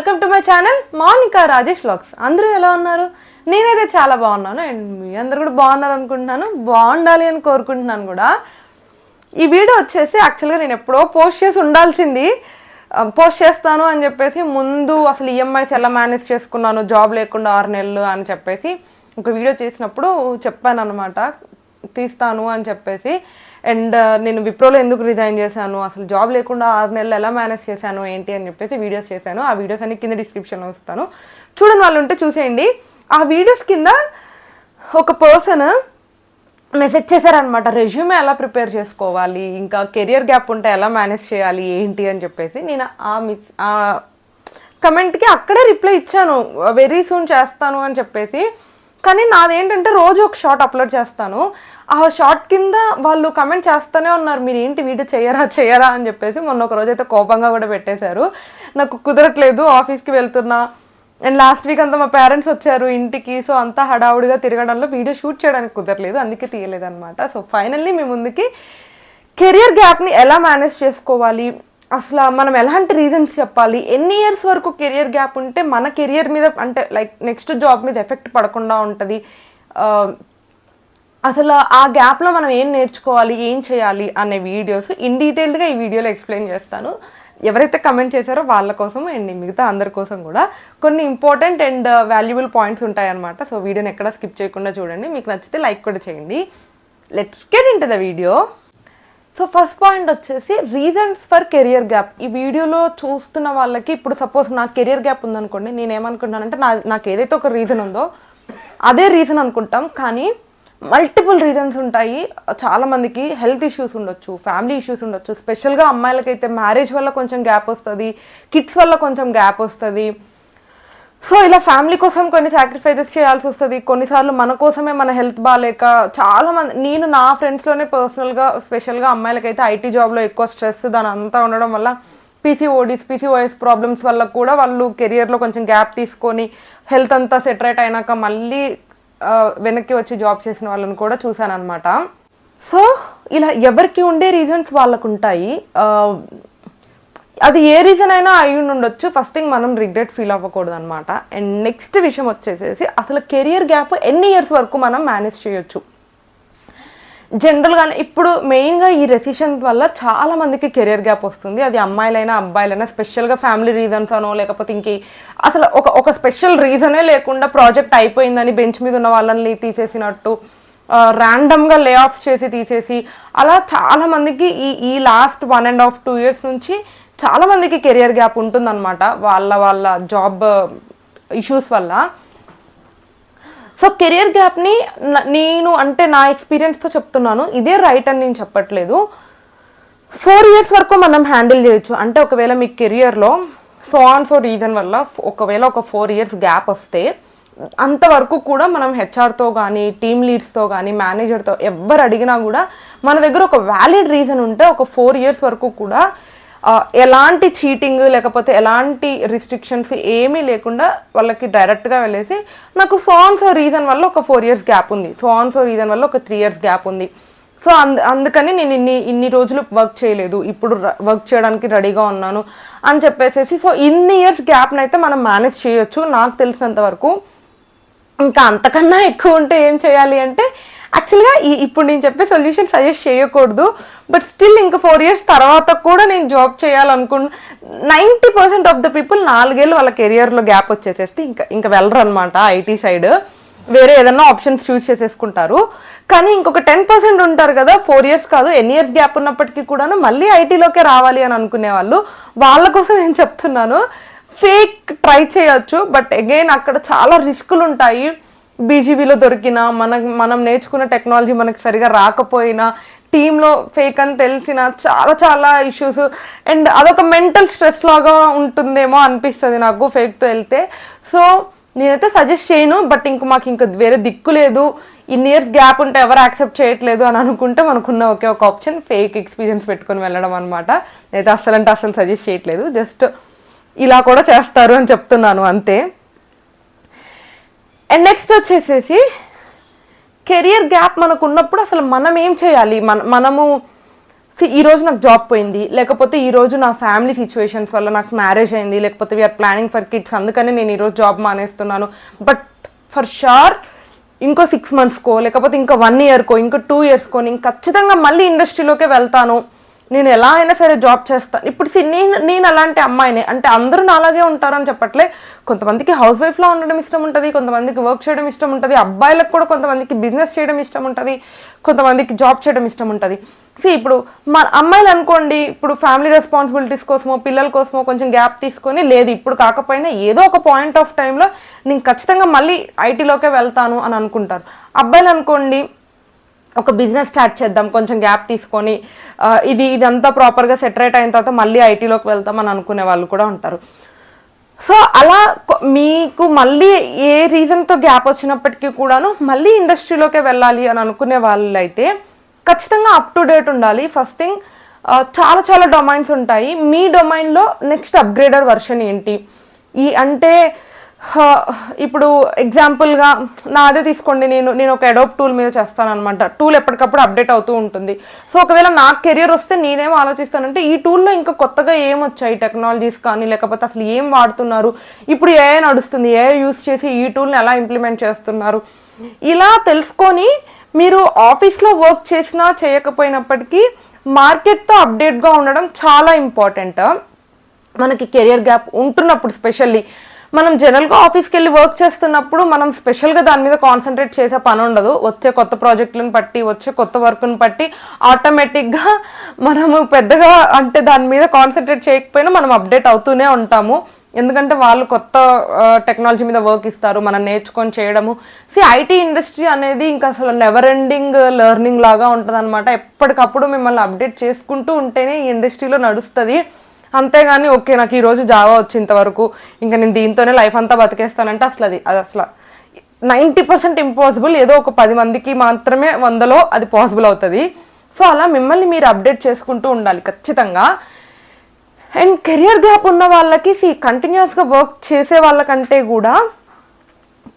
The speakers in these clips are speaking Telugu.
Welcome to my channel Mounika Rajesh vlogs అందరూ ఎలా ఉన్నారు? నేనైతే చాలా బాగున్నాను. అండ్ మీ అందరు కూడా బాగున్నారు అనుకుంటున్నాను. బాగుండాలి అని కోరుకుంటున్నాను కూడా. ఈ వీడియో వచ్చేసి యాక్చువల్గా నేను ఎప్పుడో పోస్ట్ చేసి ఉండాల్సింది. పోస్ట్ చేస్తాను అని చెప్పేసి ముందు అసలు ఈఎంఐస్ ఎలా మేనేజ్ చేసుకున్నాను జాబ్ లేకుండా ఆరు నెలలు అని చెప్పేసి ఒక వీడియో చేసినప్పుడు చెప్పాను అనమాట తీస్తాను అని చెప్పేసి. అండ్ uh, నేను విప్రోలో ఎందుకు రిజైన్ చేశాను? అసలు జాబ్ లేకుండా ఆరు నెలలు ఎలా మేనేజ్ చేశాను? ఏంటి అని చెప్పేసి వీడియోస్ చేశాను. ఆ వీడియోస్ అన్ని కింద డిస్క్రిప్షన్లో వస్తాను చూడని వాళ్ళు ఉంటే చూసేయండి. ఆ వీడియోస్ కింద ఒక పర్సన్ మెసేజ్ చేశారనమాట రెజ్యూమే ఎలా ప్రిపేర్ చేసుకోవాలి? ఇంకా కెరియర్ గ్యాప్ ఉంటే ఎలా మేనేజ్ చేయాలి? ఏంటి అని చెప్పేసి నేను ఆ మిస్ ఆ కమెంట్కి అక్కడే రిప్లై ఇచ్చాను. వెరీ సూన్ చేస్తాను అని చెప్పేసి. కానీ నాదేంటంటే రోజు ఒక షార్ట్ అప్లోడ్ చేస్తాను. ఆ షార్ట్ కింద వాళ్ళు కమెంట్ చేస్తూనే ఉన్నారు. మీరు ఏంటి వీడియో చేయరా చేయరా అని చెప్పేసి మొన్న ఒక రోజు అయితే కోపంగా కూడా పెట్టేశారు. నాకు కుదరట్లేదు ఆఫీస్కి వెళ్తున్నా. అండ్ లాస్ట్ వీక్ అంతా మా పేరెంట్స్ వచ్చారు ఇంటికి సో అంతా హడావుడిగా తిరగడంలో వీడియో షూట్ చేయడానికి కుదరలేదు అందుకే తీయలేదు అనమాట సో ఫైనల్లీ మీ ముందుకి కెరియర్ గ్యాప్ని ఎలా మేనేజ్ చేసుకోవాలి? అసలు మనం ఎలాంటి రీజన్స్ చెప్పాలి? ఎన్ని ఇయర్స్ వరకు కెరియర్ గ్యాప్ ఉంటే మన కెరియర్ మీద అంటే లైక్ నెక్స్ట్ జాబ్ మీద ఎఫెక్ట్ పడకుండా ఉంటుంది. Uh, అసలు ఆ గ్యాప్లో మనం ఏం నేర్చుకోవాలి ఏం చేయాలి అనే వీడియోస్ ఇన్ డీటెయిల్డ్గా ఈ వీడియోలో ఎక్స్ప్లెయిన్ చేస్తాను. ఎవరైతే కమెంట్ చేశారో వాళ్ళ కోసం అండ్ మిగతా అందరి కోసం కూడా కొన్ని ఇంపార్టెంట్ అండ్ వాల్యుబుల్ పాయింట్స్ ఉంటాయన్నమాట. సో వీడియోని ఎక్కడ స్కిప్ చేయకుండా చూడండి. మీకు నచ్చితే లైక్ కూడా చేయండి. Let's get in the video so first point వచ్చేసి రీజన్స్ ఫర్ కెరియర్ గ్యాప్ ఈ వీడియోలో చూస్తున్న వాళ్ళకి ఇప్పుడు సపోజ్ నాకు కెరియర్ గ్యాప్ ఉందనుకోండి నేను ఏమనుకుంటానంటే నా నాకు ఏదైతే ఒక రీజన్ ఉందో అదే రీజన్ అనుకుంటాం. కానీ మల్టిపుల్ రీజన్స్ ఉంటాయి. చాలామందికి హెల్త్ ఇష్యూస్ ఉండొచ్చు ఫ్యామిలీ ఇష్యూస్ ఉండొచ్చు. స్పెషల్గా అమ్మాయిలకైతే మ్యారేజ్ వల్ల కొంచెం గ్యాప్ వస్తుంది కిడ్స్ వల్ల కొంచెం గ్యాప్ వస్తుంది. సో ఇలా ఫ్యామిలీ కోసం కొన్ని సాక్రిఫైజెస్ చేయాల్సి వస్తుంది. కొన్నిసార్లు మన కోసమే మన హెల్త్ బాగాలేక చాలా మంది నేను నా ఫ్రెండ్స్లోనే పర్సనల్గా స్పెషల్గా అమ్మాయిలకైతే ఐటీ జాబ్లో ఎక్కువ స్ట్రెస్ దాని అంతా ఉండడం వల్ల పీసీఓడిస్ పీసీఓఎస్ ప్రాబ్లమ్స్ వల్ల కూడా వాళ్ళు కెరియర్లో కొంచెం గ్యాప్ తీసుకొని హెల్త్ అంతా సెటరేట్ అయినాక మళ్ళీ వెనక్కి వచ్చి జాబ్ చేసిన వాళ్ళని కూడా చూశాను అనమాట సో ఇలా ఎవరికి ఉండే రీజన్స్ వాళ్ళకు ఉంటాయి అది ఏ రీజన్ అయినా అయి ఉండొచ్చు. ఫస్ట్ థింగ్ మనం రిగ్రెట్ ఫీల్ అవ్వకూడదు అనమాట అండ్ నెక్స్ట్ విషయం వచ్చేసేసి అసలు కెరియర్ గ్యాప్ ఎన్ని ఇయర్స్ వరకు మనం మేనేజ్ చేయొచ్చు? జనరల్గా ఇప్పుడు మెయిన్గా ఈ రెసిషన్ వల్ల చాలా మందికి కెరియర్ గ్యాప్ వస్తుంది. అది అమ్మాయిలైనా అబ్బాయిలైనా స్పెషల్గా ఫ్యామిలీ రీజన్స్ అనో లేకపోతే ఇంకే అసలు ఒక ఒక స్పెషల్ రీజనే లేకుండా ప్రాజెక్ట్ అయిపోయిందని బెంచ్ మీద ఉన్న వాళ్ళని తీసేసినట్టు ర్యాండమ్గా లే ఆఫ్స్ చేసి తీసేసి అలా చాలా మందికి ఈ ఈ last one and half two years నుంచి చాలా మందికి కెరియర్ గ్యాప్ ఉంటుందన్నమాట. వాళ్ళ వాళ్ళ జాబ్ ఇష్యూస్ uh, వల్ల. సో కెరియర్ గ్యాప్ని నేను అంటే నా ఎక్స్పీరియన్స్తో చెప్తున్నాను. ఇదే రైట్ అని నేను చెప్పట్లేదు. ఫోర్ ఇయర్స్ వరకు మనం హ్యాండిల్ చేయొచ్చు. అంటే ఒకవేళ మీ కెరియర్లో సో ఆన్ సో రీజన్ వల్ల ఒకవేళ ఒక ఫోర్ ఇయర్స్ గ్యాప్ వస్తే అంతవరకు కూడా మనం హెచ్ఆర్తో కానీ టీమ్ లీడ్స్తో కానీ మేనేజర్తో ఎవరు అడిగినా కూడా మన దగ్గర ఒక వ్యాలిడ్ రీజన్ ఉంటే ఒక ఫోర్ ఇయర్స్ వరకు కూడా ఎలాంటి చీటింగ్ లేకపోతే ఎలాంటి రిస్ట్రిక్షన్స్ ఏమీ లేకుండా వాళ్ళకి డైరెక్ట్గా వెళ్ళేసి నాకు సాన్స్ రీజన్ వల్ల ఒక ఫోర్ ఇయర్స్ గ్యాప్ ఉంది. సాన్స్ రీజన్ వల్ల ఒక త్రీ ఇయర్స్ గ్యాప్ ఉంది. సో అందు అందుకని నేను ఇన్ని ఇన్ని రోజులు వర్క్ చేయలేదు. ఇప్పుడు వర్క్ చేయడానికి రెడీగా ఉన్నాను అని చెప్పేసేసి సో ఇన్ని ఇయర్స్ గ్యాప్ని అయితే మనం మేనేజ్ చేయొచ్చు. నాకు తెలిసినంత వరకు ఇంకా అంతకన్నా ఎక్కువ ఉంటే ఏం చేయాలి అంటే యాక్చువల్గా ఈ ఇప్పుడు నేను చెప్పే సొల్యూషన్ సజెస్ట్ చేయకూడదు. బట్ స్టిల్ ఇంకా ఫోర్ ఇయర్స్ తర్వాత కూడా నేను జాబ్ చేయాలనుకున్న ninety percent of the people నాలుగేళ్ళు వాళ్ళ కెరియర్లో గ్యాప్ వచ్చేసేస్తే ఇంకా ఇంకా వెళ్ళరు అనమాట ఐటీ సైడ్ వేరే ఏదన్నా ఆప్షన్స్ చూస్ చేసేసుకుంటారు. కానీ ఇంకొక టెన్ పర్సెంట్ ఉంటారు కదా ఫోర్ ఇయర్స్ కాదు ఎన్ని ఇయర్స్ గ్యాప్ ఉన్నప్పటికీ కూడాను మళ్ళీ ఐటీలోకే రావాలి అని అనుకునే వాళ్ళు వాళ్ళ కోసం నేను చెప్తున్నాను. ఫేక్ ట్రై చేయొచ్చు బట్ అగైన్ అక్కడ చాలా రిస్కులు ఉంటాయి. బీజీబీలో దొరికిన మన మనం నేర్చుకున్న టెక్నాలజీ మనకి సరిగా రాకపోయినా టీంలో ఫేక్ అని తెలిసిన చాలా చాలా ఇష్యూస్ అండ్ అదొక మెంటల్ స్ట్రెస్ లాగా ఉంటుందేమో అనిపిస్తుంది నాకు ఫేక్తో వెళ్తే. సో నేనైతే సజెస్ట్ చేయను బట్ ఇంక మాకు ఇంకా వేరే దిక్కు లేదు. ఇన్ని ఇయర్స్ గ్యాప్ ఉంటే ఎవరు యాక్సెప్ట్ చేయట్లేదు అని అనుకుంటే మనకున్న ఒకే ఒక ఆప్షన్ ఫేక్ ఎక్స్పీరియన్స్ పెట్టుకొని వెళ్ళడం అనమాట నేనైతే అసలు అంటే అసలు సజెస్ట్ చేయట్లేదు. జస్ట్ ఇలా కూడా చేస్తారు అని చెప్తున్నాను అంతే. అండ్ నెక్స్ట్ వచ్చేసేసి కెరియర్ గ్యాప్ మనకు ఉన్నప్పుడు అసలు మనం ఏం చేయాలి? మన మనము ఈరోజు ఈ రోజు నాకు జాబ్ పోయింది లేకపోతే ఈ రోజు నా ఫ్యామిలీ సిచ్యువేషన్స్ వల్ల నాకు మ్యారేజ్ అయింది లేకపోతే వీఆర్ ప్లానింగ్ ఫర్ కిడ్స్ అందుకని నేను ఈరోజు జాబ్ మానేస్తున్నాను. బట్ ఫర్ షార్ ఇంకో సిక్స్ మంత్స్కో లేకపోతే ఇంకా వన్ ఇయర్కో ఇంకో టూ ఇయర్స్కో నేను ఖచ్చితంగా మళ్ళీ ఇండస్ట్రీలోకే వెళ్తాను. నేను ఎలా అయినా సరే జాబ్ చేస్తాను ఇప్పుడు నేను నేను అలాంటి అమ్మాయినే అంటే అందరూ నాలాగే ఉంటారని చెప్పట్లే. కొంతమందికి హౌస్ వైఫ్లో ఉండడం ఇష్టం ఉంటుంది కొంతమందికి వర్క్ చేయడం ఇష్టం ఉంటుంది అబ్బాయిలకు కూడా కొంతమందికి బిజినెస్ చేయడం ఇష్టం ఉంటుంది కొంతమందికి జాబ్ చేయడం ఇష్టం ఉంటుంది. సో ఇప్పుడు మన అమ్మాయిలు అనుకోండి ఇప్పుడు ఫ్యామిలీ రెస్పాన్సిబిలిటీస్ కోసమో పిల్లల కోసమో కొంచెం గ్యాప్ తీసుకొని లేదు ఇప్పుడు కాకపోయినా ఏదో ఒక పాయింట్ ఆఫ్ టైంలో నేను ఖచ్చితంగా మళ్ళీ ఐటీలోకే వెళ్తాను అని అనుకుంటారు. అబ్బాయిలు అనుకోండి ఒక బిజినెస్ స్టార్ట్ చేద్దాం కొంచెం గ్యాప్ తీసుకొని ఇది ఇదంతా ప్రాపర్గా సెటరేట్ అయిన తర్వాత మళ్ళీ ఐటీలోకి వెళ్తామని అనుకునే వాళ్ళు కూడా ఉంటారు. సో అలా మీకు మళ్ళీ ఏ రీజన్తో గ్యాప్ వచ్చినప్పటికీ కూడాను మళ్ళీ ఇండస్ట్రీలోకే వెళ్ళాలి అని అనుకునే వాళ్ళైతే ఖచ్చితంగా అప్ టు డేట్ ఉండాలి. ఫస్ట్ థింగ్ చాలా చాలా డొమైన్స్ ఉంటాయి. మీ డొమైన్లో నెక్స్ట్ అప్గ్రేడెడ్ వర్షన్ ఏంటి? ఈ అంటే ఇప్పుడు ఎగ్జాంపుల్గా నాదే తీసుకోండి నేను నేను ఒక అడోప్ టూల్ మీద చేస్తాను అనమాట టూల్ ఎప్పటికప్పుడు అప్డేట్ అవుతూ ఉంటుంది. సో ఒకవేళ నాకు కెరియర్ వస్తే నేనేం ఆలోచిస్తానంటే ఈ టూల్లో ఇంకా కొత్తగా ఏం వచ్చాయి? టెక్నాలజీస్ కానీ లేకపోతే అసలు ఏం వాడుతున్నారు? ఇప్పుడు ఏ నడుస్తుంది? ఏ యూస్ చేసి ఈ టూల్ని ఎలా ఇంప్లిమెంట్ చేస్తున్నారు? ఇలా తెలుసుకొని మీరు ఆఫీస్లో వర్క్ చేసినా చేయకపోయినప్పటికీ మార్కెట్తో అప్డేట్గా ఉండడం చాలా ఇంపార్టెంట్? మనకి కెరియర్ గ్యాప్ ఉంటున్నప్పుడు స్పెషల్లీ. మనం జనరల్గా ఆఫీస్కి వెళ్ళి వర్క్ చేస్తున్నప్పుడు మనం స్పెషల్గా దాని మీద కాన్సన్ట్రేట్ చేసే పని ఉండదు. వచ్చే కొత్త ప్రాజెక్టులను బట్టి వచ్చే కొత్త వర్క్ను బట్టి ఆటోమేటిక్గా మనము పెద్దగా అంటే దాని మీద కాన్సన్ట్రేట్ చేయకపోయినా మనం అప్డేట్ అవుతూనే ఉంటాము. ఎందుకంటే వాళ్ళు కొత్త టెక్నాలజీ మీద వర్క్ ఇస్తారు. మనం నేర్చుకొని చేయడము. సి ఐటీ ఇండస్ట్రీ అనేది ఇంకా అసలు నెవర్ ఎండింగ్ లెర్నింగ్ లాగా ఉంటుంది ఎప్పటికప్పుడు మిమ్మల్ని అప్డేట్ చేసుకుంటూ ఉంటేనే ఈ ఇండస్ట్రీలో నడుస్తుంది. అంతేగాని ఓకే నాకు ఈ రోజు జావా వచ్చేంత వరకు ఇంకా నేను దీంతోనే లైఫ్ అంతా బతికేస్తానంటే అసలు అది అది అసలు నైంటీ పర్సెంట్ ఇంపాసిబుల్. ఏదో ఒక పది మందికి మాత్రమే వందలో అది పాసిబుల్ అవుతుంది. సో అలా మిమ్మల్ని మీరు అప్డేట్ చేసుకుంటూ ఉండాలి ఖచ్చితంగా. అండ్ కెరియర్ గ్యాప్ ఉన్న వాళ్ళకి సి కంటిన్యూస్గా వర్క్ చేసే వాళ్ళకంటే కూడా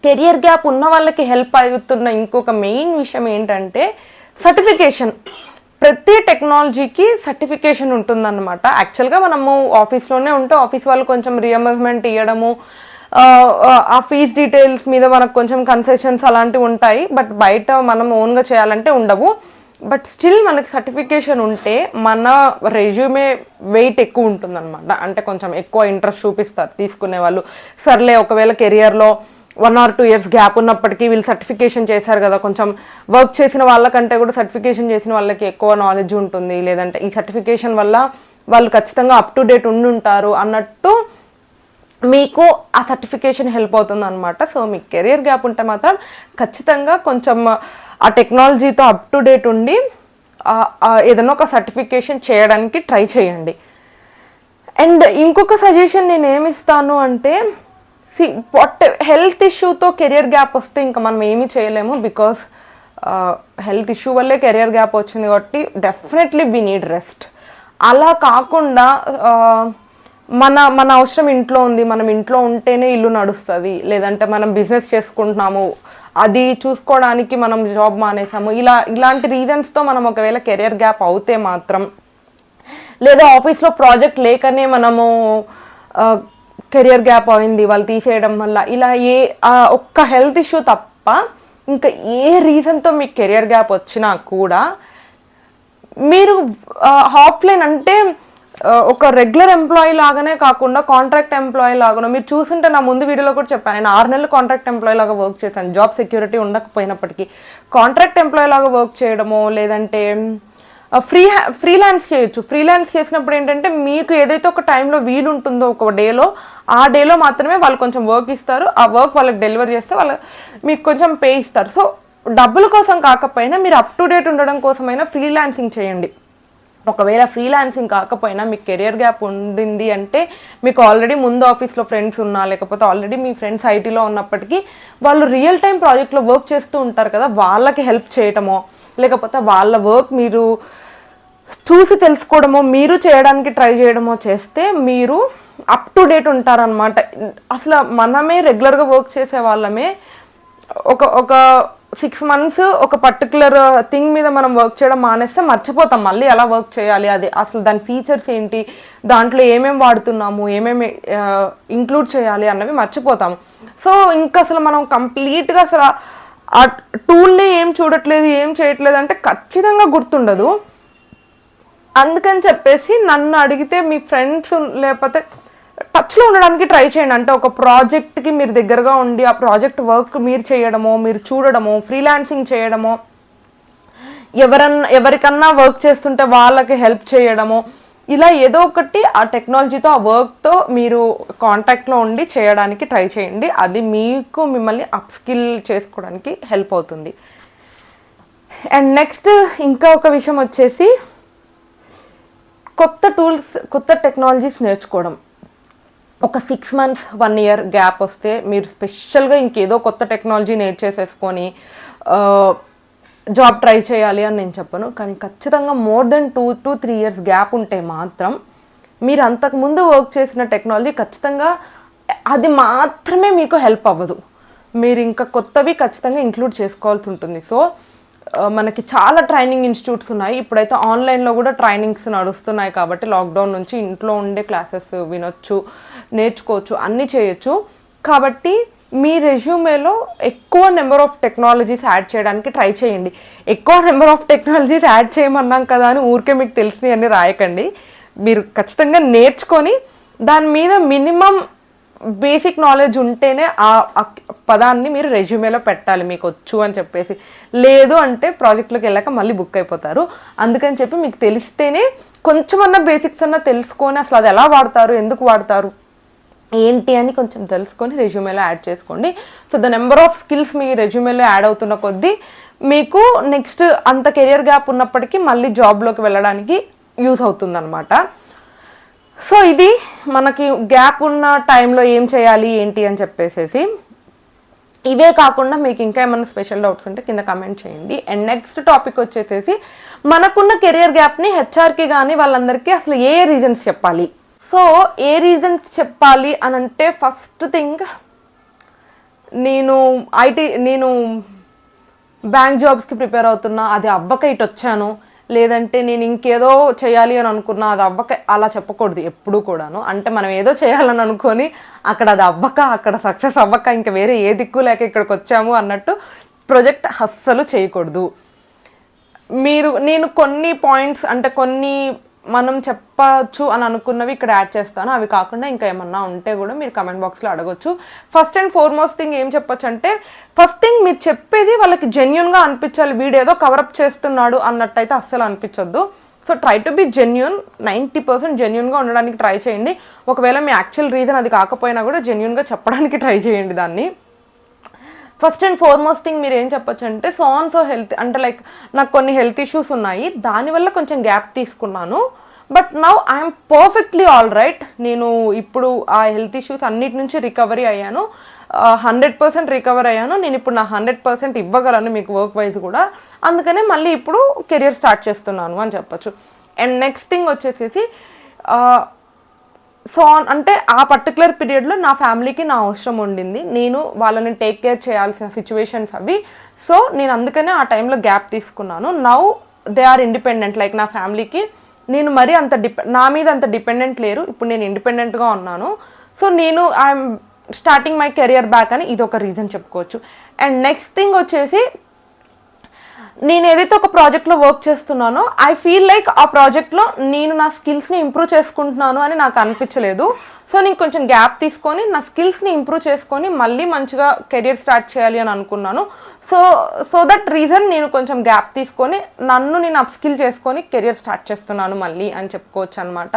కెరియర్ గ్యాప్ ఉన్న వాళ్ళకి హెల్ప్ అవుతున్న ఇంకొక మెయిన్ విషయం ఏంటంటే సర్టిఫికేషన్. ప్రతి టెక్నాలజీకి సర్టిఫికేషన్ ఉంటుందన్నమాట. యాక్చువల్గా మనము ఆఫీస్లోనే ఉంటే ఆఫీస్ వాళ్ళు కొంచెం రియంబర్స్మెంట్ ఇవ్వడము ఆ, ఫీజ్ డీటెయిల్స్ మీద మనకు కొంచెం కన్సెషన్స్ అలాంటివి ఉంటాయి. బట్ బయట మనం ఓన్గా చేయాలంటే ఉండవు. బట్ స్టిల్ మనకి సర్టిఫికేషన్ ఉంటే మన రెజ్యూమే వెయిట్ ఎక్కువ ఉంటుందన్నమాట. అంటే కొంచెం ఎక్కువ ఇంట్రెస్ట్ చూపిస్తారు తీసుకునే వాళ్ళు. సర్లే ఒకవేళ కెరియర్లో one or two years gap ఉన్నప్పటికీ వీళ్ళు సర్టిఫికేషన్ చేశారు కదా. కొంచెం వర్క్ చేసిన వాళ్ళకంటే కూడా సర్టిఫికేషన్ చేసిన వాళ్ళకి ఎక్కువ నాలెడ్జ్ ఉంటుంది. లేదంటే ఈ సర్టిఫికేషన్ వల్ల వాళ్ళు ఖచ్చితంగా అప్ టు డేట్ ఉండి ఉంటారు అన్నట్టు మీకు ఆ సర్టిఫికేషన్ హెల్ప్ అవుతుంది అనమాట సో మీకు కెరియర్ గ్యాప్ ఉంటే మాత్రం ఖచ్చితంగా కొంచెం ఆ టెక్నాలజీతో అప్ టు డేట్ ఉండి ఏదైనా ఒక సర్టిఫికేషన్ చేయడానికి ట్రై చేయండి. అండ్ ఇంకొక సజెషన్ నేను ఏమి ఇస్తాను అంటే సి వాట్ హెల్త్ ఇష్యూతో కెరియర్ గ్యాప్ వస్తే ఇంకా మనం ఏమీ చేయలేము బికాస్ హెల్త్ ఇష్యూ వల్లే కెరియర్ గ్యాప్ వచ్చింది కాబట్టి డెఫినెట్లీ వీ నీడ్ రెస్ట్ అలా కాకుండా uh, మన మన అవసరం ఇంట్లో ఉంది మనం ఇంట్లో ఉంటేనే ఇల్లు నడుస్తుంది లేదంటే మనం బిజినెస్ చేసుకుంటున్నాము అది చూసుకోవడానికి మనం జాబ్ మానేసాము ఇలా ఇలాంటి రీజన్స్తో మనం ఒకవేళ కెరియర్ గ్యాప్ అవుతే మాత్రం లేదా ఆఫీస్లో ప్రాజెక్ట్ లేకనే మనము uh, కెరియర్ గ్యాప్ అయింది వాళ్ళు తీసేయడం వల్ల. ఇలా ఏ ఒక్క హెల్త్ ఇష్యూ తప్ప ఇంకా ఏ రీజన్తో మీకు కెరియర్ గ్యాప్ వచ్చినా కూడా మీరు ఆఫ్లైన్ అంటే ఒక రెగ్యులర్ ఎంప్లాయీ లాగానే కాకుండా కాంట్రాక్ట్ ఎంప్లాయీ లాగానో మీరు చూసుంటే నా ముందు వీడియోలో కూడా చెప్పాను నేను ఆరు నెలలు కాంట్రాక్ట్ ఎంప్లాయీ లాగా వర్క్ చేశాను. జాబ్ సెక్యూరిటీ ఉండకపోయినప్పటికీ కాంట్రాక్ట్ ఎంప్లాయీ లాగా వర్క్ చేయడమో లేదంటే ఫ్రీ ఫ్రీలాన్స్ చేయొచ్చు. ఫ్రీలాన్స్ చేసినప్పుడు ఏంటంటే మీకు ఏదైతే ఒక టైంలో వీలు ఉంటుందో ఒక డేలో ఆ డేలో మాత్రమే వాళ్ళు కొంచెం వర్క్ ఇస్తారు. ఆ వర్క్ వాళ్ళకి డెలివర్ చేస్తే వాళ్ళు మీకు కొంచెం పే ఇస్తారు. సో డబ్బుల కోసం కాకపోయినా మీరు అప్ టు డేట్ ఉండడం కోసమైనా ఫ్రీలాన్సింగ్ చేయండి. ఒకవేళ ఫ్రీలాన్సింగ్ కాకపోయినా మీకు కెరియర్ గ్యాప్ ఉండింది అంటే మీకు ఆల్రెడీ ముందు ఆఫీస్లో ఫ్రెండ్స్ ఉన్నా లేకపోతే ఆల్రెడీ మీ ఫ్రెండ్స్ ఐటీలో ఉన్నప్పటికీ వాళ్ళు రియల్ టైం ప్రాజెక్ట్లో వర్క్ చేస్తూ ఉంటారు కదా వాళ్ళకి హెల్ప్ చేయటమో లేకపోతే వాళ్ళ వర్క్ మీరు చూసి తెలుసుకోవడమో మీరు చేయడానికి ట్రై చేయడమో చేస్తే మీరు అప్ టు డేట్ ఉంటారనమాట అసలు మనమే రెగ్యులర్గా వర్క్ చేసే వాళ్ళమే ఒక ఒక సిక్స్ మంత్స్ ఒక పర్టికులర్ థింగ్ మీద మనం వర్క్ చేయడం మానేస్తే మర్చిపోతాం. మళ్ళీ ఎలా వర్క్ చేయాలి? అది అసలు దాని ఫీచర్స్ ఏంటి? దాంట్లో ఏమేమి వాడుతున్నాము? ఏమేమి ఇంక్లూడ్ చేయాలి? అన్నవి మర్చిపోతాము సో ఇంకా అసలు మనం కంప్లీట్గా అసలు ఆ టూల్ని ఏం చూడట్లేదు ఏం చేయట్లేదు అంటే ఖచ్చితంగా గుర్తుండదు. అందుకని చెప్పేసి నన్ను అడిగితే మీ ఫ్రెండ్స్ లేకపోతే టచ్లో ఉండడానికి ట్రై చేయండి. అంటే ఒక ప్రాజెక్ట్కి మీరు దగ్గరగా ఉండి ఆ ప్రాజెక్ట్ వర్క్ మీరు చేయడమో మీరు చూడడమో ఫ్రీలాన్సింగ్ చేయడమో ఎవరన్నా ఎవరికన్నా వర్క్ చేస్తుంటే వాళ్ళకి హెల్ప్ చేయడమో ఇలా ఏదో ఒకటి ఆ టెక్నాలజీతో ఆ వర్క్తో మీరు కాంటాక్ట్లో ఉండి చేయడానికి ట్రై చేయండి. అది మీకు మిమ్మల్ని అప్స్కిల్ చేసుకోవడానికి హెల్ప్ అవుతుంది. అండ్ నెక్స్ట్ ఇంకా ఒక విషయం వచ్చేసి కొత్త టూల్స్ కొత్త టెక్నాలజీస్ నేర్చుకోవడం. ఒక six months one year gap వస్తే మీరు స్పెషల్గా ఇంకేదో కొత్త టెక్నాలజీ నేర్చేసేసుకొని జాబ్ ట్రై చేయాలి అని నేను చెప్పను. కానీ ఖచ్చితంగా more than two to three years gap ఉంటే మాత్రం మీరు అంతకు ముందు వర్క్ చేసిన టెక్నాలజీ ఖచ్చితంగా అది మాత్రమే మీకు హెల్ప్ అవ్వదు. మీరు ఇంకా కొత్తవి ఖచ్చితంగా ఇంక్లూడ్ చేసుకోవాల్సి ఉంటుంది. సో మనకి చాలా ట్రైనింగ్ ఇన్స్టిట్యూట్స్ ఉన్నాయి. ఇప్పుడైతే ఆన్లైన్లో కూడా ట్రైనింగ్స్ నడుస్తున్నాయి కాబట్టి లాక్డౌన్ నుంచి ఇంట్లో ఉండే క్లాసెస్ వినొచ్చు. నేర్చుకోవచ్చు అన్నీ చేయొచ్చు. కాబట్టి మీ రెజ్యూమేలో ఎక్కువ నెంబర్ ఆఫ్ టెక్నాలజీస్ యాడ్ చేయడానికి ట్రై చేయండి. ఎక్కువ నెంబర్ ఆఫ్ టెక్నాలజీస్ యాడ్ చేయమన్నాం కదా అని ఊరికే మీకు తెలిసినవి అన్ని రాయకండి. మీరు ఖచ్చితంగా నేర్చుకొని దాని మీద మినిమం బేసిక్ నాలెడ్జ్ ఉంటేనే ఆ ఆ పదాన్ని మీరు రెజ్యూమేలో పెట్టాలి. మీకు వచ్చు అని చెప్పేసి. లేదు అంటే ప్రాజెక్ట్లోకి వెళ్ళాక మళ్ళీ బుక్ అయిపోతారు. అందుకని చెప్పి మీకు తెలిస్తేనే కొంచెమన్నా బేసిక్స్ అన్నా తెలుసుకొని అసలు అది ఎలా వాడతారు ఎందుకు వాడతారు ఏంటి అని కొంచెం తెలుసుకొని రెజ్యూమేలో యాడ్ చేసుకోండి. So the number of skills మీ రెజ్యూమేలో యాడ్ అవుతున్న కొద్దీ మీకు నెక్స్ట్ అంత కెరియర్ గ్యాప్ ఉన్నప్పటికీ మళ్ళీ జాబ్లోకి వెళ్ళడానికి యూస్ అవుతుందన్నమాట. సో ఇది మనకి గ్యాప్ ఉన్న టైంలో ఏం చేయాలి ఏంటి అని చెప్పేసేసి. ఇవే కాకుండా మీకు ఇంకా ఏమైనా స్పెషల్ డౌట్స్ ఉంటే కింద కమెంట్ చేయండి. అండ్ నెక్స్ట్ టాపిక్ వచ్చేసేసి మనకున్న కెరియర్ గ్యాప్ని హెచ్ఆర్కి కానీ వాళ్ళందరికీ అసలు ఏ రీజన్స్ చెప్పాలి? సో ఏ రీజన్స్ చెప్పాలి అని అంటే ఫస్ట్ థింగ్ నేను ఐటీ నేను బ్యాంక్ జాబ్స్కి ప్రిపేర్ అవుతున్నా అది అవ్వక ఇటు వచ్చాను. లేదంటే నేను ఇంకేదో చేయాలి అని అనుకున్నా అది అవ్వక అలా చెప్పకూడదు ఎప్పుడూ కూడాను. అంటే మనం ఏదో చేయాలని అనుకొని అక్కడ అది అవ్వక అక్కడ సక్సెస్ అవ్వక ఇంకా వేరే ఏ దిక్కు లేక ఇక్కడికి వచ్చాము అన్నట్టు ప్రొజెక్ట్ అస్సలు చేయకూడదు. మీరు నేను కొన్ని పాయింట్స్ అంటే కొన్ని మనం చెప్పచ్చు అని అనుకున్నవి ఇక్కడ యాడ్ చేస్తాను. అవి కాకుండా ఇంకా ఏమన్నా ఉంటే కూడా మీరు కమెంట్ బాక్స్లో అడగొచ్చు. ఫస్ట్ అండ్ ఫార్మోస్ట్ థింగ్ ఏం చెప్పొచ్చు అంటే ఫస్ట్ థింగ్ మీరు చెప్పేది వాళ్ళకి జెన్యున్గా అనిపించాలి. వీడు ఏదో కవరప్ చేస్తున్నాడు అన్నట్టయితే అస్సలు అనిపించొద్దు. So try to be genuine ninety percent జెన్యున్గా ఉండడానికి ట్రై చేయండి. ఒకవేళ మీ యాక్చువల్ రీజన్ అది కాకపోయినా కూడా జెన్యున్గా చెప్పడానికి ట్రై చేయండి దాన్ని. ఫస్ట్ అండ్ ఫార్మోస్ట్ థింగ్ మీరు ఏం చెప్పొచ్చు అంటే సో ఆన్ సో హెల్త్ అంటే లైక్ నాకు కొన్ని హెల్త్ ఇష్యూస్ ఉన్నాయి దానివల్ల కొంచెం గ్యాప్ తీసుకున్నాను. But now I'm perfectly all right నేను ఇప్పుడు ఆ హెల్త్ ఇష్యూస్ అన్నిటి నుంచి రికవరీ అయ్యాను. హండ్రెడ్ పర్సెంట్ రికవర్ అయ్యాను. నేను ఇప్పుడు నా హండ్రెడ్ పర్సెంట్ ఇవ్వగలను మీకు వర్క్ వైజ్ కూడా. అందుకనే మళ్ళీ ఇప్పుడు కెరియర్ స్టార్ట్ చేస్తున్నాను అని చెప్పొచ్చు. అండ్ నెక్స్ట్ థింగ్ వచ్చేసేసి సో అంటే ఆ పర్టికులర్ పీరియడ్లో నా ఫ్యామిలీకి నా అవసరం ఉండింది. నేను వాళ్ళని టేక్ కేర్ చేయాల్సిన సిచ్యువేషన్స్ అవి. సో నేను అందుకనే ఆ టైంలో గ్యాప్ తీసుకున్నాను. Now they are independent like నా ఫ్యామిలీకి నేను మరీ అంత డిపె నా మీద అంత డిపెండెంట్ లేరు. ఇప్పుడు నేను ఇండిపెండెంట్గా ఉన్నాను. సో నేను I'm starting my career back అని ఇది ఒక రీజన్ చెప్పుకోవచ్చు. అండ్ నెక్స్ట్ థింగ్ వచ్చేసి నేను ఏదైతే ఒక ప్రాజెక్ట్లో వర్క్ చేస్తున్నానో ఐ ఫీల్ లైక్ ఆ ప్రాజెక్ట్లో నేను నా స్కిల్స్ని ఇంప్రూవ్ చేసుకుంటున్నాను అని నాకు అనిపించలేదు. సో నేను కొంచెం గ్యాప్ తీసుకొని నా స్కిల్స్ని ఇంప్రూవ్ చేసుకొని మళ్ళీ మంచిగా కెరియర్ స్టార్ట్ చేయాలి అని అనుకున్నాను. సో సో దట్ రీజన్ నేను కొంచెం గ్యాప్ తీసుకొని నన్ను నేను అప్ స్కిల్ చేసుకొని కెరియర్ స్టార్ట్ చేస్తున్నాను మళ్ళీ అని చెప్పుకోవచ్చు అనమాట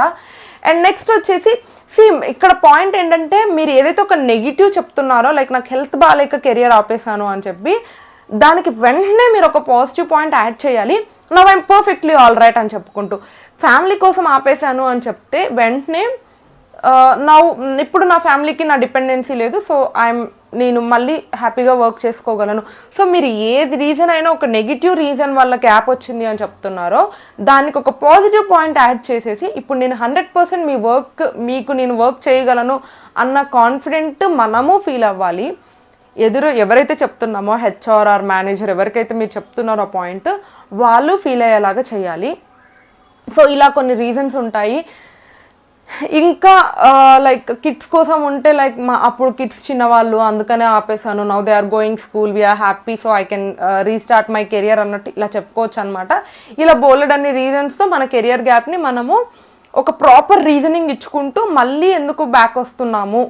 అండ్ నెక్స్ట్ వచ్చేసి సేమ్ ఇక్కడ పాయింట్ ఏంటంటే మీరు ఏదైతే ఒక నెగిటివ్ చెప్తున్నారో లైక్ నాకు హెల్త్ బాగాలేక కెరియర్ ఆపేసాను అని చెప్పి దానికి వెంటనే మీరు ఒక పాజిటివ్ పాయింట్ యాడ్ చేయాలి. Now I'm perfectly all right అని చెప్పుకుంటూ. ఫ్యామిలీ కోసం ఆపేశాను అని చెప్తే వెంటనే నా ఇప్పుడు నా ఫ్యామిలీకి నా డిపెండెన్సీ లేదు సో ఐఎమ్ నేను మళ్ళీ హ్యాపీగా వర్క్ చేసుకోగలను. సో మీరు ఏది రీజన్ అయినా ఒక నెగిటివ్ రీజన్ వల్ల క్యాప్ వచ్చింది అని చెప్తున్నారో దానికి ఒక పాజిటివ్ పాయింట్ యాడ్ చేసేసి ఇప్పుడు నేను హండ్రెడ్ పర్సెంట్ మీ వర్క్ మీకు నేను వర్క్ చేయగలను అన్న కాన్ఫిడెంట్ మనము ఫీల్ అవ్వాలి. ఎదురు ఎవరైతే చెప్తున్నామో హెచ్ఆర్ ఆర్ మేనేజర్ ఎవరికైతే మీరు చెప్తున్నారో పాయింట్ వాళ్ళు ఫీల్ అయ్యేలాగా చేయాలి. సో ఇలా కొన్ని రీజన్స్ ఉంటాయి. ఇంకా లైక్ కిడ్స్ కోసం ఉంటే లైక్ మా అప్పుడు కిడ్స్ చిన్నవాళ్ళు అందుకనే ఆపేసాను now they are going school we are happy so I can restart my career అన్నట్టు ఇలా చెప్పుకోవచ్చు అనమాట ఇలా బోలెడ్ అన్ని రీజన్స్తో మన కెరియర్ గ్యాప్ని మనము ఒక ప్రాపర్ రీజనింగ్ ఇచ్చుకుంటూ మళ్ళీ ఎందుకు బ్యాక్ వస్తున్నాము?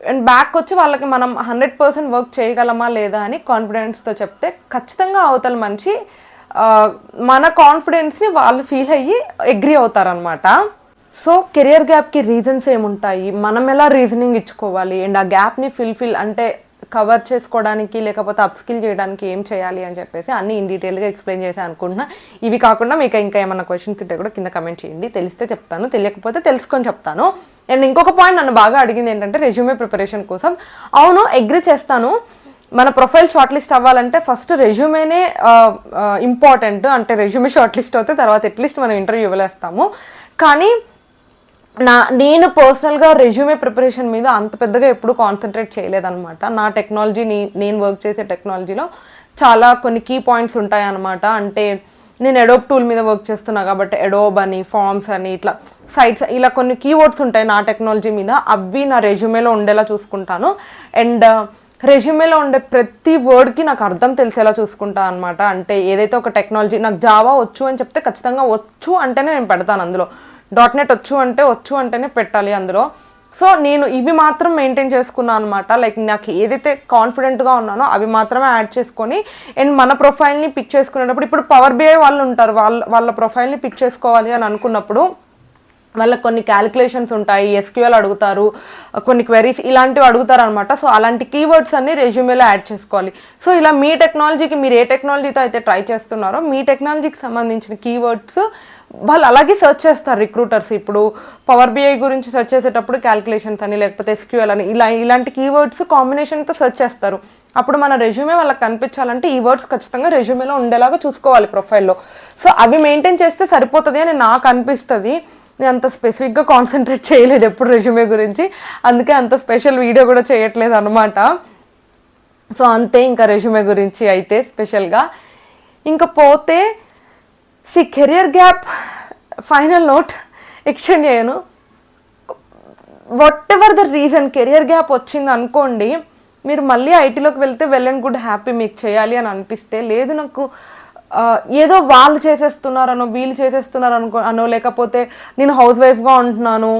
అండ్ బ్యాక్ వచ్చి వాళ్ళకి మనం హండ్రెడ్ పర్సెంట్ వర్క్ చేయగలమా లేదా అని కాన్ఫిడెన్స్తో చెప్తే ఖచ్చితంగా అవతల మనిషి మన కాన్ఫిడెన్స్ని వాళ్ళు ఫీల్ అయ్యి అగ్రి అవుతారనమాట సో కెరియర్ గ్యాప్కి రీజన్స్ ఏముంటాయి? మనం ఎలా రీజనింగ్ ఇచ్చుకోవాలి? అండ్ ఆ గ్యాప్ని ఫిల్ఫిల్ అంటే కవర్ చేసుకోవడానికి లేకపోతే అప్స్కిల్ చేయడానికి ఏం చేయాలి అని చెప్పేసి అన్ని ఇన్ డీటెయిల్గా ఎక్స్ప్లెయిన్ చేసి అనుకుంటున్నా. ఇవి కాకుండా మీకు ఇంకా ఏమైనా క్వశ్చన్స్ ఉంటే కూడా కింద కమెంట్ చేయండి. తెలిస్తే చెప్తాను తెలియకపోతే తెలుసుకొని చెప్తాను. అండ్ ఇంకొక పాయింట్ నన్ను బాగా అడిగింది ఏంటంటే రెజ్యూమే ప్రిపరేషన్ కోసం. అవును అగ్రి చేస్తాను. మన ప్రొఫైల్ షార్ట్ లిస్ట్ అవ్వాలంటే ఫస్ట్ రెజ్యూమేనే ఇంపార్టెంట్ అంటే రెజ్యూమే షార్ట్ లిస్ట్ అవుతే తర్వాత అట్లీస్ట్ మనం ఇంటర్వ్యూ ఇవ్వలేస్తాము. కానీ నా నేను పర్సనల్గా రెజ్యూమే ప్రిపరేషన్ మీద అంత పెద్దగా ఎప్పుడు కాన్సన్ట్రేట్ చేయలేదన్నమాట. నా టెక్నాలజీ నేను వర్క్ చేసే టెక్నాలజీలో చాలా కొన్ని కీ పాయింట్స్ ఉంటాయన్నమాట. అంటే నేను ఎడోబ్ టూల్ మీద వర్క్ చేస్తున్నా కాబట్టి ఎడోబ్ అని ఫార్మ్స్ అని ఇట్లా సైట్స్ ఇలా కొన్ని కీవర్డ్స్ ఉంటాయి నా టెక్నాలజీ మీద. అవి నా రెజ్యూమేలో ఉండేలా చూసుకుంటాను. అండ్ రెజ్యూమేలో uh, ఉండే ప్రతి వర్డ్కి నాకు అర్థం తెలిసేలా చూసుకుంటా అనమాట అంటే ఏదైతే ఒక టెక్నాలజీ నాకు జావా వచ్చు అని చెప్తే ఖచ్చితంగా వచ్చు అంటేనే నేను పెడతాను అందులో. డాట్ నెట్ వచ్చు అంటే వచ్చు అంటేనే పెట్టాలి అందులో. సో నేను ఇవి మాత్రం మెయింటైన్ చేసుకున్నాను అనమాట లైక్ నాకు ఏదైతే కాన్ఫిడెంట్గా ఉన్నానో అవి మాత్రమే యాడ్ చేసుకొని అండ్ మన ప్రొఫైల్ని పిక్ చేసుకునేటప్పుడు ఇప్పుడు పవర్ బిఐ వాళ్ళు ఉంటారు వాళ్ళ వాళ్ళ ప్రొఫైల్ని పిక్ చేసుకోవాలి అని అనుకున్నప్పుడు వాళ్ళకి కొన్ని క్యాలిక్యులేషన్స్ ఉంటాయి ఎస్క్యూఎల్ అడుగుతారు కొన్ని క్వెరీస్ ఇలాంటివి అడుగుతారు అనమాట సో అలాంటి కీవర్డ్స్ అన్ని రెజ్యూమేలో యాడ్ చేసుకోవాలి. సో ఇలా మీ టెక్నాలజీకి మీరు ఏ టెక్నాలజీతో అయితే ట్రై చేస్తున్నారో మీ టెక్నాలజీకి సంబంధించిన కీవర్డ్స్ వాళ్ళు అలాగే సెర్చ్ చేస్తారు రిక్రూటర్స్ ఇప్పుడు పవర్ బిఐ గురించి సెర్చ్ చేసేటప్పుడు క్యాలిక్యులేషన్స్ అని లేకపోతే ఎస్క్యూఎల్ అని ఇలా ఇలాంటి కీవర్డ్స్ కాంబినేషన్తో సెర్చ్ చేస్తారు. అప్పుడు మన రెజ్యూమే వాళ్ళకి కనిపించాలంటే ఈ వర్డ్స్ ఖచ్చితంగా రెజ్యూమేలో ఉండేలాగా చూసుకోవాలి ప్రొఫైల్లో సో అవి మెయింటైన్ చేస్తే సరిపోతుంది అని నాకు అనిపిస్తుంది. నేను అంత స్పెసిఫిక్గా కాన్సన్ట్రేట్ చేయలేదు ఎప్పుడు రెజ్యూమే గురించి. అందుకే అంత స్పెషల్ వీడియో కూడా చేయట్లేదు అనమాట సో అంతే ఇంకా రెజ్యూమే గురించి అయితే స్పెషల్గా ఇంకా పోతే see career gap final note extend చేయను. Whatever the reason career gap వచ్చింది అనుకోండి మీరు మళ్ళీ ఐటీలోకి వెళ్తే వెల్ అండ్ గుడ్ హ్యాపీ మీకు చేయాలి అని అనిపిస్తే లేదు నాకు ఏదో వాళ్ళు చేసేస్తున్నారనో వీళ్ళు చేసేస్తున్నారు అనుకో అనో లేకపోతే నేను హౌస్ వైఫ్గా ఉంటున్నాను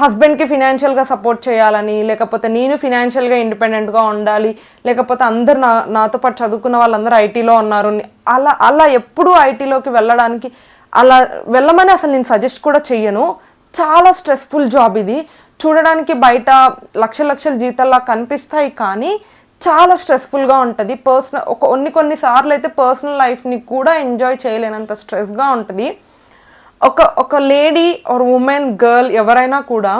హస్బెండ్కి ఫినాన్షియల్గా సపోర్ట్ చేయాలని లేకపోతే నేను ఫినాన్షియల్గా ఇండిపెండెంట్గా ఉండాలి లేకపోతే అందరు నా నాతో పాటు చదువుకున్న వాళ్ళందరూ ఐటీలో ఉన్నారు. అలా అలా ఎప్పుడూ ఐటీలోకి వెళ్ళడానికి అలా వెళ్ళమని అసలు నేను సజెస్ట్ కూడా చెయ్యను. చాలా స్ట్రెస్ఫుల్ జాబ్ ఇది. చూడడానికి బయట లక్ష లక్షల జీతాల్లా కనిపిస్తాయి కానీ చాలా స్ట్రెస్ఫుల్గా ఉంటుంది. పర్సనల్ ఒక కొన్ని కొన్ని సార్లు అయితే పర్సనల్ లైఫ్ని కూడా ఎంజాయ్ చేయలేనంత స్ట్రెస్గా ఉంటుంది. ఒక ఒక లేడీ ఆర్ ఉమెన్ గర్ల్ ఎవరైనా కూడా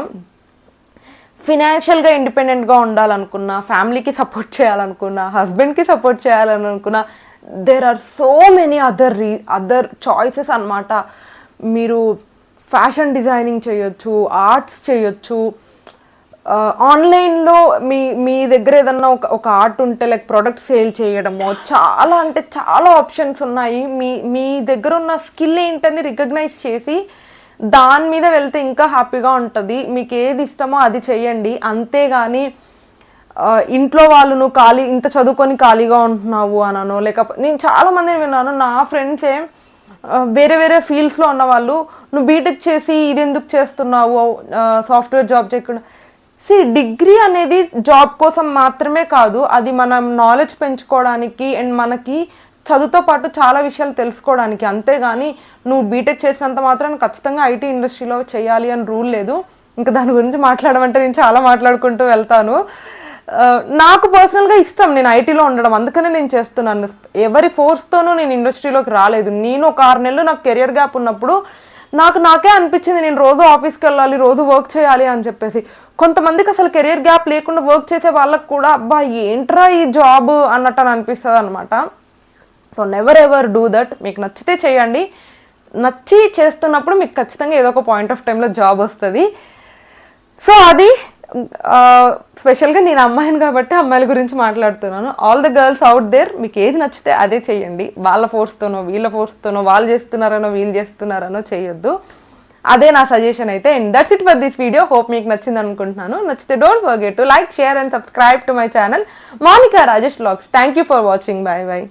ఫినాన్షియల్గా ఇండిపెండెంట్గా ఉండాలనుకున్నా ఫ్యామిలీకి సపోర్ట్ చేయాలనుకున్నా హస్బెండ్కి సపోర్ట్ చేయాలని అనుకున్నా there are so many other re other choices అన్నమాట. మీరు ఫ్యాషన్ డిజైనింగ్ చేయొచ్చు ఆర్ట్స్ చేయొచ్చు ఆన్లైన్లో మీ మీ దగ్గర ఏదన్నా ఒక ఒక ఆర్ట్ ఉంటే లైక్ ప్రోడక్ట్ సేల్ చేయడమో చాలా అంటే చాలా ఆప్షన్స్ ఉన్నాయి. మీ మీ దగ్గర ఉన్న స్కిల్ ఏంటని రికగ్నైజ్ చేసి దాని మీద వెళ్తే ఇంకా హ్యాపీగా ఉంటుంది. మీకు ఏది ఇష్టమో అది చేయండి. అంతేగాని ఇంట్లో వాళ్ళు నువ్వు ఖాళీ ఇంత చదువుకొని ఖాళీగా ఉంటున్నావు అనను లేకపోతే నేను చాలా మందిని విన్నాను. నా ఫ్రెండ్సే ఏం వేరే వేరే ఫీల్డ్స్లో ఉన్న వాళ్ళు నువ్వు బీటెక్ చేసి ఇది ఎందుకు చేస్తున్నావు? సాఫ్ట్వేర్ జాబ్ చేయకుండా సి డిగ్రీ అనేది జాబ్ కోసం మాత్రమే కాదు అది మనం నాలెడ్జ్ పెంచుకోవడానికి అండ్ మనకి చదువుతో పాటు చాలా విషయాలు తెలుసుకోవడానికి. అంతేగాని నువ్వు బీటెక్ చేసినంత మాత్రం ఖచ్చితంగా ఐటీ ఇండస్ట్రీలో చేయాలి అని రూల్ లేదు. ఇంకా దాని గురించి మాట్లాడమంటే నేను చాలా మాట్లాడుకుంటూ వెళ్తాను. నాకు పర్సనల్గా ఇష్టం నేను ఐటీలో ఉండడం. అందుకనే నేను చేస్తున్నాను. ఎవరి ఫోర్స్తోనూ నేను ఇండస్ట్రీలోకి రాలేదు. నేను ఒక ఆరు నెలలు నాకు కెరియర్ గ్యాప్ ఉన్నప్పుడు నాకు నాకే అనిపించింది నేను రోజు ఆఫీస్కి వెళ్ళాలి రోజు వర్క్ చేయాలి అని చెప్పేసి. కొంతమందికి అసలు కెరియర్ గ్యాప్ లేకుండా వర్క్ చేసే వాళ్ళకి కూడా అబ్బా ఏంట్రా ఈ జాబ్ అన్నట్టు అని అనిపిస్తుంది అనమాట so never ever do that మీకు నచ్చితే చేయండి. నచ్చి చేస్తున్నప్పుడు మీకు ఖచ్చితంగా ఏదో ఒక పాయింట్ ఆఫ్ టైంలో జాబ్ వస్తుంది. సో అది స్పెషల్గా నేను అమ్మాయిని కాబట్టి అమ్మాయిల గురించి మాట్లాడుతున్నాను. All the girls out there మీకు ఏది నచ్చితే అదే చేయండి వాళ్ళ ఫోర్స్తోనో వీళ్ళ ఫోర్స్తోనో వాళ్ళు చేస్తున్నారనో వీళ్ళు చేస్తున్నారనో చేయొద్దు అదే నా సజెషన్ అయితే. And that's it for this video hope మీకు నచ్చింది అనుకుంటున్నాను. నచ్చితే don't forget to like share and subscribe to my channel Monika Rajesh blogs thank you for watching bye bye